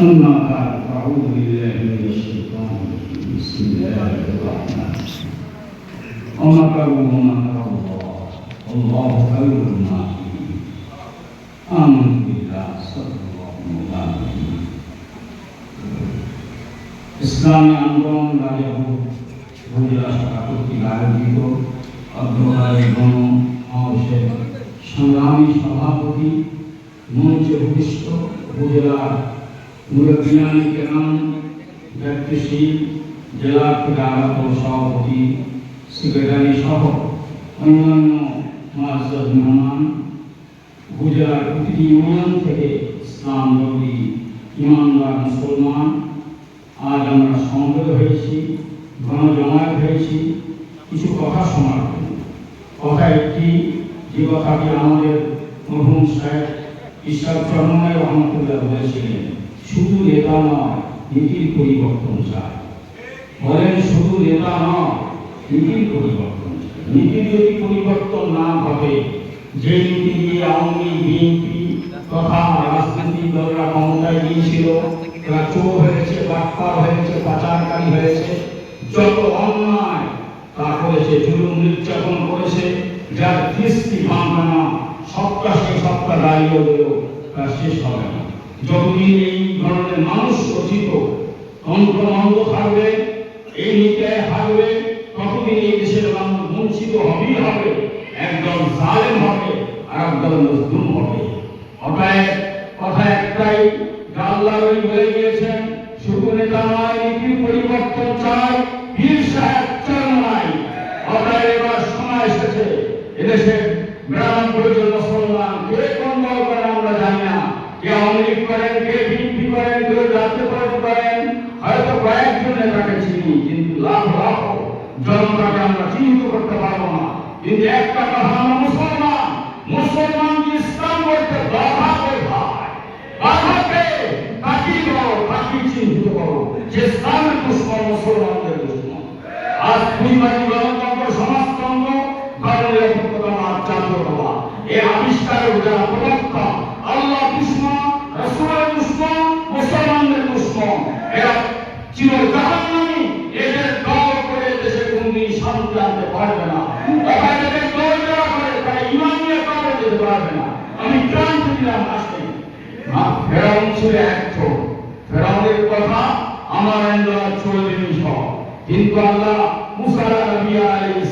أما بعد فأعوذ بالله من الشيطان الرجيم بسم الله الرحمن الرحيم ومكروا ومكر الله والله خير الماكرين آمنت بالله صدق الله مولانا ইসলামী আন্দোলন রাজাপুর উপজেলা শাখা কর্তৃক আয়োজিত অগ্রগামী গণ সমাবেশের সংগ্রামী সভাপতি মঞ্চে ভূমিষ্ঠ উপজেলার মুরব্বিয়ানি কেরাম ব্যক্তিশীল জেলা আগত সভাপতি সেক্রেটারি সহ অন্যান্য মাজাদ মেহমান উপজেলার প্রতিটি ইউনিয়ন থেকে ইসলাম নবী ইমানদার মুসলমান। আজ আমরা সমবেত হয়েছি গণজমায়েত হয়েছি, কিছু কথা শোনার জন্য। কথা একটি, যে কথাটি আমাদের মরহুম সাহেব ঈশ্বর চরমায় রহমতুল্লাহ বলেছিলেন। শুধু নেতা নয়, নীতির পরিবর্তন চায় বলেন শুধু নেতা নয়, নীতির পরিবর্তন। নীতির যদি পরিবর্তন না ঘটে, যে নীতি দিয়ে আওয়ামী, বিএনপি তথা রাজনৈতিক দলরা ক্ষমতায় গিয়েছিল, তারা চোর হয়েছে, বাটপার হয়েছে, পাচারকারী হয়েছে, যত অন্যায় তা করেছে জুলুম নির্যাতন করেছে, যার দৃষ্টি ভাঙবে না সবটা সেই সবটা দাঁড়িয়ে গেল তা শেষ হবে না যতদিন এই ধরনের মানুষ রচিত তন্ত্রমন্দ থাকবে এই নীতিয়ায় থাকবে ততদিন এই দেশের মানুষ বঞ্চিত হবেই হবে, একদল জালেম হবে, আর একদল মজদুম হবে। অতএব কথা একটাই আল্লাহ বলে গিয়েছেন শুধু নেতা পরিবর্তন চাই, বীর সাহেব নাই। অতএব এবার সময় এসেছে এদেশে করেন কে বিএনপি করেন কেউ পার্টি করেন, হয়তো কয়েকজন নেতাকে চিনি, কিন্তু লাখ লাখ জনতাকে আমরা চিহ্নিত করতে পারব না। কিন্তু একটা কথা, আমরা মুসলমান মুসলমান কি ইসলাম বলতে বাধা বাধাকে করো চিহ্নিত করো। যে ইসলামের দুশ্মন, মুসলমানদের দুশ্মন। আজ গণতন্ত্র, সমাজতন্ত্র এই আবিষ্কারের যারা দিলাম আসতে। ফেরাউন ছিল একজন ফেরাউনের কথা আমার আন্দোলন চলে সব কিন্তু আল্লাহ মুসা নবী আলাইহিস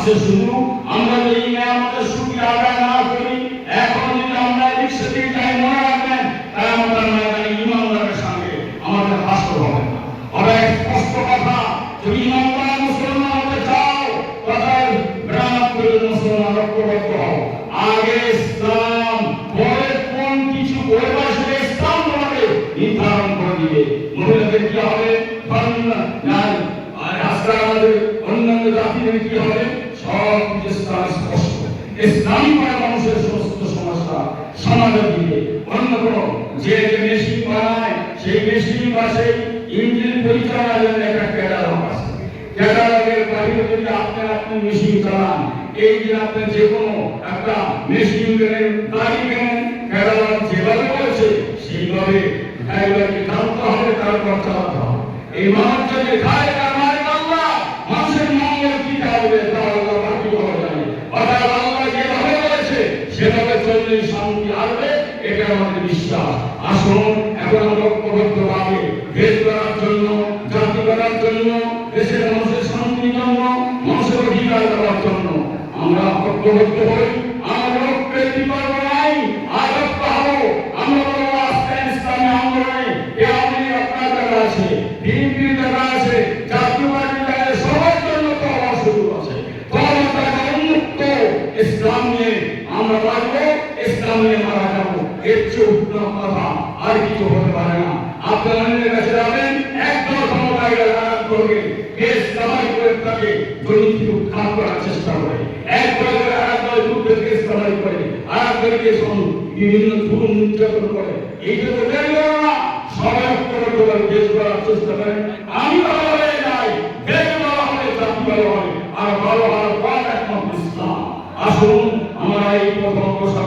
আসছে শুধু আমরা যদি আমাদের সুখী আদায় না করি, এখন যদি আমরা এদিক সেদিক যাই, মনে রাখবেন তাই আমাদের ময়দানে ইমানদারের সঙ্গে আমাদের হাসতে হবে না। অনেক স্পষ্ট কথা, যদি ইমানদার মুসলমান হতে চাও, তবে গ্রাম করে মুসলমান ঐক্যবদ্ধ হও। আগে ইসলাম, পরে কোন কিছু করবে সেটা ইসলাম তোমাকে নির্ধারণ করে দিবে। মহিলাদের কি হবে? আজকাল আমাদের অন্যান্য জাতিদের কি হবে? করে মানুষের সমস্ত সমস্যা সমাধান দিবে অন্য কোন যে মেশিন বানায় সেই মেশিন বা সেই ইঞ্জিন পরিচালনার জন্য একটা ক্যাটালগ আছে। ক্যাটালগের বাইরে যদি আপনি আপনি মেশিন চালান, এই যে আপনি যে কোনো একটা মেশিন কেনেন গাড়ি কেনেন ক্যাটালগ যেভাবে বলেছে, সেইভাবে ড্রাইভারকে জানতে হবে, তারপর চালাতে হবে। এই মানুষ যদি খায় তার মালিক আল্লাহ। বিশ্বাস আসুন এখন আলোক পবিত্র ভাবে দেশ করার জন্য, জাতি করার জন্য, দেশের মানুষের শান্তির জন্য, মানুষের অধিকার করার জন্য। আমরা ঐক্যবদ্ধ হই আমরা বলব আজকে আপনার জায়গা আছে। দিন দিন জায়গা পারে না। নিজের কাছে যাবেন একদম ক্ষমতায় গেলে করবে। কেস কামাই করে তাকে দুর্নীতি উৎখাত করার চেষ্টা করে। এক দল করে আরেক দল যুদ্ধের কেস কামাই করে। দল কেস বিভিন্ন জুলুম নির্যাতন করে। এই যে তো দেরি সবাই করে দেশ করার চেষ্টা করে আমি ভালো হয়ে যাই দেশ ভালো হবে জাতি ভালো হবে। আর ভালো হওয়ার পথ একমাত্র ইসলাম। আসুন, আমরা এই প্রথম অগ্রসর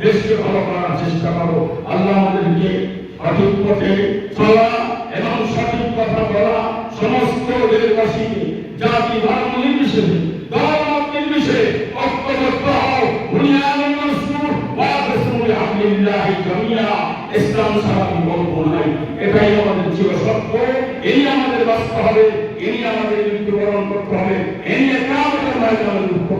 দেশকে ভালো করার চেষ্টা করো। আল্লাহ আমাদেরকে সঠিক পথে চলা এবং সঠিক কথা বলা সমস্ত দেশবাসীকে জাতি, ধর্ম নির্বিশেষে নির্বিশেষে হও। ওয়া জামিয়া। ইসলাম নাই। এটাই আমাদের চির সত্য এই আমাদের হবে এই আমাদের মৃত্যুবরণ করতে হবে। এই হবে। আল্লাহ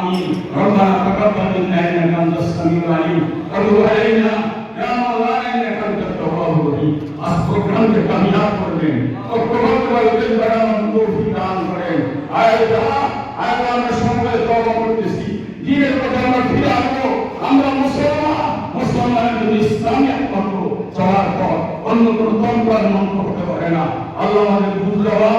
آمين ربنا تقبل منا إنك أنت السميع العليم وتب علينا يا مولانا إنك أنت التواب الرحيم প্রোগ্রামকে কামিয়াব করবেন ঐক্যবদ্ধভাবে দেশ বাড়ানোর তৌফিক দান করেন আয় যাহা আয় আমরা সবাই তওবা করতেছি দিনের কথা আমরা ফিরে আসবো আমরা মুসলমান মুসলমানের জন্য ইসলামী একমাত্র চলার পর অন্য কোনো তন্ত্র আর মন্ত্র হতে পারে না আল্লাহ আমাদের বুঝ দেওয়া